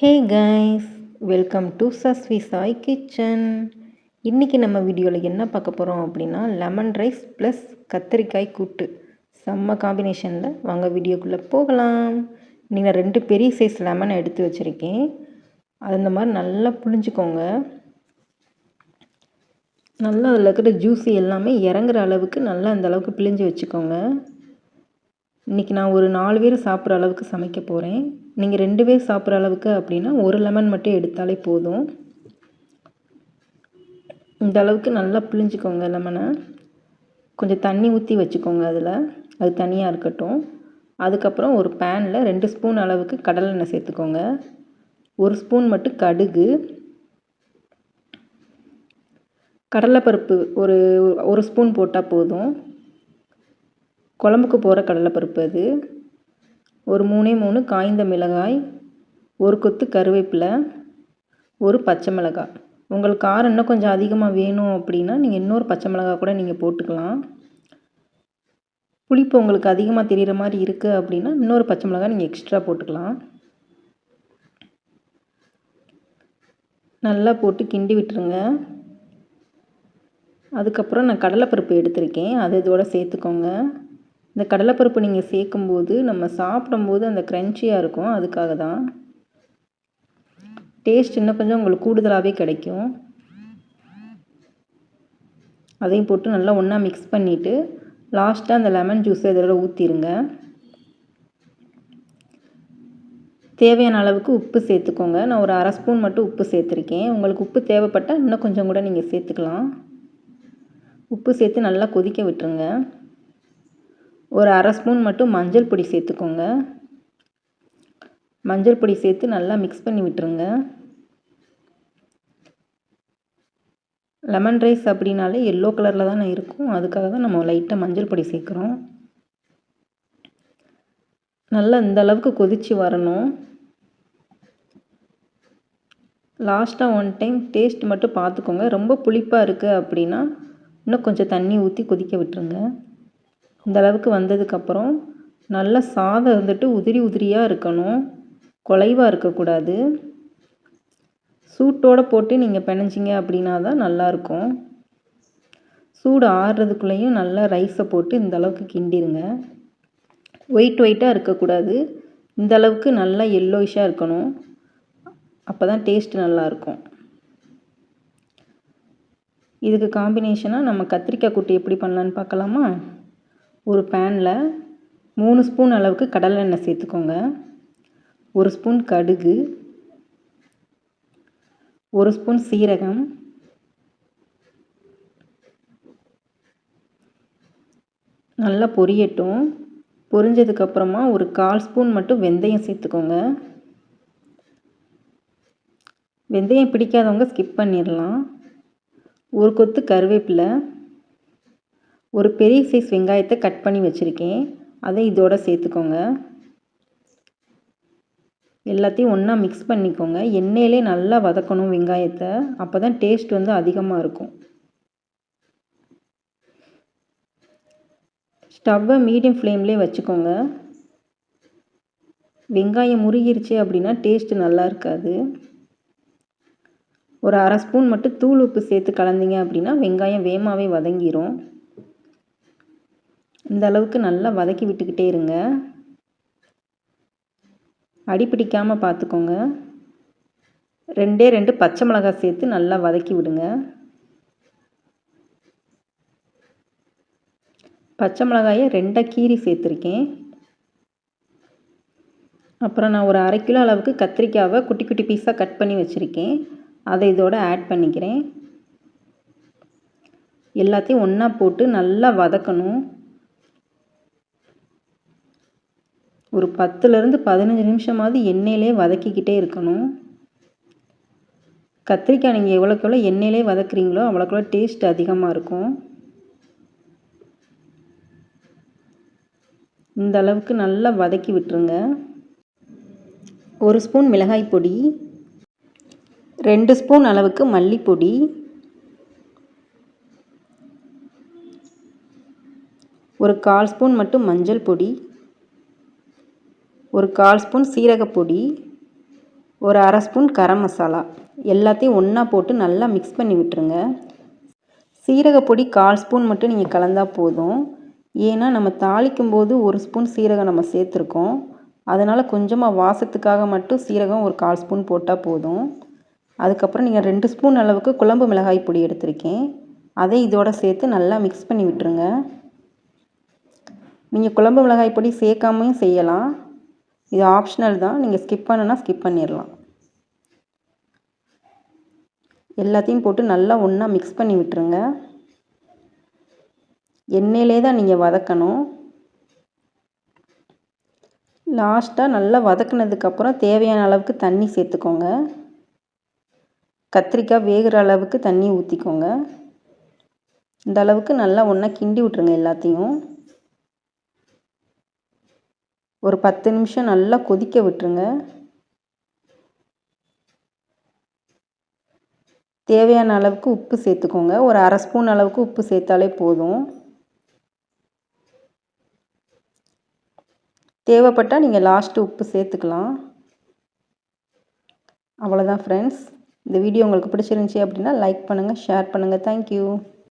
Hey guys welcome to Saswi Sai kitchen இன்றைக்கி நம்ம வீடியோவில் என்ன பார்க்க போகிறோம் அப்படின்னா லெமன் ரைஸ் ப்ளஸ் கத்திரிக்காய் கூட்டு. செம்ம காம்பினேஷனில் வாங்க வீடியோக்குள்ளே போகலாம். நீங்கள் ரெண்டு பெரிய சைஸ் லெமனை எடுத்து வச்சுருக்கேன். அந்த மாதிரி நல்லா புளிஞ்சுக்கோங்க நல்லா அதில் இருக்கிற ஜூஸி எல்லாமே இறங்குற அளவுக்கு நல்லா அந்த அளவுக்கு பிழிஞ்சு வச்சுக்கோங்க. இன்றைக்கி நான் ஒரு நாலு பேர் சாப்பிட்ற அளவுக்கு சமைக்க போகிறேன் நீங்கள் ரெண்டு பேர் சாப்பிட்ற அளவுக்கு அப்படின்னா ஒரு லெமன் மட்டும் எடுத்தாலே போதும். இந்த அளவுக்கு நல்லா பிழிஞ்சிக்கோங்க லெமனை கொஞ்சம் தண்ணி ஊற்றி வச்சுக்கோங்க அதில். அது தனியாக இருக்கட்டும். அதுக்கப்புறம் ஒரு பேனில் ரெண்டு ஸ்பூன் அளவுக்கு கடலெண்ணெய் சேர்த்துக்கோங்க. ஒரு ஸ்பூன் மட்டும் கடுகு. கடலைப்பருப்பு ஒரு ஒரு ஸ்பூன் போட்டால் போதும். குழம்புக்கு போகிற கடலைப்பருப்பு அது. ஒரு மூணே மூணு காய்ந்த மிளகாய் ஒரு கொத்து கருவேப்பிலை ஒரு பச்சை மிளகாய். உங்களுக்கு காரம் இன்னும் கொஞ்சம் அதிகமாக வேணும் அப்படின்னா நீங்கள் இன்னொரு பச்சை மிளகாய் கூட நீங்கள் போட்டுக்கலாம். புளிப்பு உங்களுக்கு அதிகமாக தெரிகிற மாதிரி இருக்குது அப்படின்னா இன்னொரு பச்சை மிளகாய் நீங்கள் எக்ஸ்ட்ரா போட்டுக்கலாம். நல்லா போட்டு கிண்டி விட்டுருங்க. அதுக்கப்புறம் நான் கடலைப்பருப்பு எடுத்திருக்கேன். அது இதோட சேர்த்துக்கோங்க. இந்த கடலைப்பருப்பு நீங்கள் சேர்க்கும்போது நம்ம சாப்பிடும்போது அந்த க்ரன்ச்சியாக இருக்கும். அதுக்காக தான். டேஸ்ட் இன்னும் கொஞ்சம் உங்களுக்கு கூடுதலாகவே கிடைக்கும். அதையும் போட்டு நல்லா ஒன்றா மிக்ஸ் பண்ணிவிட்டு லாஸ்ட்டாக அந்த லெமன் ஜூஸை இதோட ஊற்றிடுங்க தேவையான அளவுக்கு உப்பு சேர்த்துக்கோங்க. நான் ஒரு அரை ஸ்பூன் மட்டும் உப்பு சேர்த்துருக்கேன். உங்களுக்கு உப்பு தேவைப்பட்டால் இன்னும் கொஞ்சம் கூட நீங்கள் சேர்த்துக்கலாம். உப்பு சேர்த்து நல்லா கொதிக்க விட்டுருங்க. ஒரு அரை ஸ்பூன் மட்டும் மஞ்சள் பொடி சேர்த்துக்கோங்க. மஞ்சள் பொடி சேர்த்து நல்லா மிக்ஸ் பண்ணி விட்டுருங்க. லெமன் ரைஸ் அப்படின்னாலே எல்லோ கலரில் தானே இருக்கும். அதுக்காக தான் நம்ம லைட்டாக மஞ்சள் பொடி சேர்க்குறோம். நல்லா இந்த அளவுக்கு கொதித்து வரணும். லாஸ்ட்டாக ஒன் டைம் டேஸ்ட் மட்டும் பார்த்துக்கோங்க. ரொம்ப புளிப்பாக இருக்குது அப்படின்னா இன்னும் கொஞ்சம் தண்ணி ஊற்றி கொதிக்க விட்டுருங்க. இந்த அளவுக்கு வந்ததுக்கப்புறம் நல்லா சாதம் வந்துட்டு உதிரி உதிரியாக இருக்கணும். குலைவாக இருக்கக்கூடாது. சூட்டோடு போட்டு நீங்கள் பிணைஞ்சிங்க அப்படின்னா தான் நல்லாயிருக்கும் சூடு ஆறுறதுக்குள்ளேயும் நல்லா ரைஸை போட்டு இந்த அளவுக்கு கிண்டிடுங்க ஒயிட் ஒயிட்டாக இருக்கக்கூடாது. இந்த அளவுக்கு நல்லா எல்லோயிஷாக இருக்கணும். அப்போ தான் டேஸ்ட் நல்லாயிருக்கும் இதுக்கு காம்பினேஷனாக நம்ம கத்திரிக்காய் கூட்டு எப்படி பண்ணலான்னு பார்க்கலாமா? ஒரு பேனில் மூணு ஸ்பூன் அளவுக்கு கடலெண்ணெய் சேர்த்துக்கோங்க. ஒரு ஸ்பூன் கடுகு. ஒரு ஸ்பூன் சீரகம். நல்லா பொரியட்டும். பொரிஞ்சதுக்கப்புறமா ஒரு கால் ஸ்பூன் மட்டும் வெந்தயம் சேர்த்துக்கோங்க. வெந்தயம் பிடிக்காதவங்க ஸ்கிப் பண்ணிடலாம். ஒரு கொத்து கருவேப்பிலை. ஒரு பெரிய சைஸ் வெங்காயத்தை கட் பண்ணி வச்சுருக்கேன். அதை இதோட சேர்த்துக்கோங்க. எல்லாத்தையும் ஒன்றா மிக்ஸ் பண்ணிக்கோங்க. எண்ணெயிலே நல்லா வதக்கணும் வெங்காயத்தை. அப்போ தான் டேஸ்ட் வந்து அதிகமாக இருக்கும். ஸ்டவ்வை மீடியம் ஃப்ளேம்லேயே வச்சுக்கோங்க. வெங்காயம் முருகிருச்சு அப்படின்னா டேஸ்ட்டு நல்லா இருக்காது. ஒரு அரை ஸ்பூன் மட்டும் தூள் உப்பு சேர்த்து கலந்தீங்க அப்படின்னா வெங்காயம் வேகமாகவே வதங்கிரும். இந்த அளவுக்கு நல்லா வதக்கி விட்டுக்கிட்டே இருங்க. அடி பிடிக்காமல் பார்த்துக்கோங்க ரெண்டே ரெண்டு பச்சை மிளகாய் சேர்த்து நல்லா வதக்கி விடுங்க. பச்சை மிளகாயை ரெண்டாக கீரி சேர்த்துருக்கேன். அப்புறம் நான் ஒரு அரை கிலோ அளவுக்கு கத்திரிக்காவை குட்டி குட்டி பீஸாக கட் பண்ணி வச்சுருக்கேன். அதை இதோட ஆட் பண்ணிக்கிறேன். எல்லாத்தையும் ஒன்றா போட்டு நல்லா வதக்கணும். ஒரு பத்துலேருந்து பதினஞ்சு நிமிஷமாவது எண்ணெயிலே வதக்கிக்கிட்டே இருக்கணும். கத்திரிக்காய் நீங்கள் எவ்வளோக்கு எவ்வளோ எண்ணெயிலே வதக்குறீங்களோ அவ்வளோக்குள்ள டேஸ்ட் அதிகமாக இருக்கும். இந்த அளவுக்கு நல்லா வதக்கி விட்டுருங்க. ஒரு ஸ்பூன் மிளகாய் பொடி ரெண்டு ஸ்பூன் அளவுக்கு மல்லிப்பொடி ஒரு கால் ஸ்பூன் மட்டும் மஞ்சள் பொடி ஒரு கால் ஸ்பூன் சீரகப்பொடி ஒரு அரை ஸ்பூன் கரம் மசாலா. எல்லாத்தையும் ஒன்றா போட்டு நல்லா மிக்ஸ் பண்ணி விட்டுருங்க. சீரகப்பொடி கால் ஸ்பூன் மட்டும் நீங்கள் கலந்தால் போதும். ஏன்னா நம்ம தாளிக்கும் போது ஒரு ஸ்பூன் சீரகம் நம்ம சேர்த்துருக்கோம். அதனால் கொஞ்சமாக வாசத்துக்காக மட்டும் சீரகம் ஒரு கால் ஸ்பூன் போட்டால் போதும். அதுக்கப்புறம் நீங்கள் ரெண்டு ஸ்பூன் அளவுக்கு குழம்பு மிளகாய் பொடி எடுத்திருக்கேன். அதை இதோட சேர்த்து நல்லா மிக்ஸ் பண்ணி விட்டுருங்க. நீங்கள் குழம்பு மிளகாய் பொடி சேர்க்காமையும் செய்யலாம். இது ஆப்ஷனல் தான். நீங்கள் ஸ்கிப் பண்ணுன்னா ஸ்கிப் பண்ணிடலாம் எல்லாத்தையும் போட்டு நல்லா ஒன்றா மிக்ஸ் பண்ணி விட்டுருங்க. எண்ணெயிலே தான் நீங்கள் வதக்கணும். லாஸ்ட்டாக நல்லா வதக்குனதுக்கப்புறம் தேவையான அளவுக்கு தண்ணி சேர்த்துக்கோங்க. கத்திரிக்காய் வேகிற அளவுக்கு தண்ணி ஊற்றிக்கோங்க இந்த அளவுக்கு நல்லா ஒன்றா கிண்டி விட்ருங்க எல்லாத்தையும். ஒரு பத்து நிமிஷம் நல்லா கொதிக்க விட்டுருங்க. தேவையான அளவுக்கு உப்பு சேர்த்துக்கோங்க. ஒரு அரை ஸ்பூன் அளவுக்கு உப்பு சேர்த்தாலே போதும். தேவைப்பட்டால் நீங்கள் லாஸ்ட்டு உப்பு சேர்த்துக்கலாம். அவ்வளோதான் ஃப்ரெண்ட்ஸ் இந்த வீடியோ உங்களுக்கு பிடிச்சிருந்துச்சி அப்படின்னா லைக் பண்ணுங்கள் ஷேர் பண்ணுங்கள் தேங்க்யூ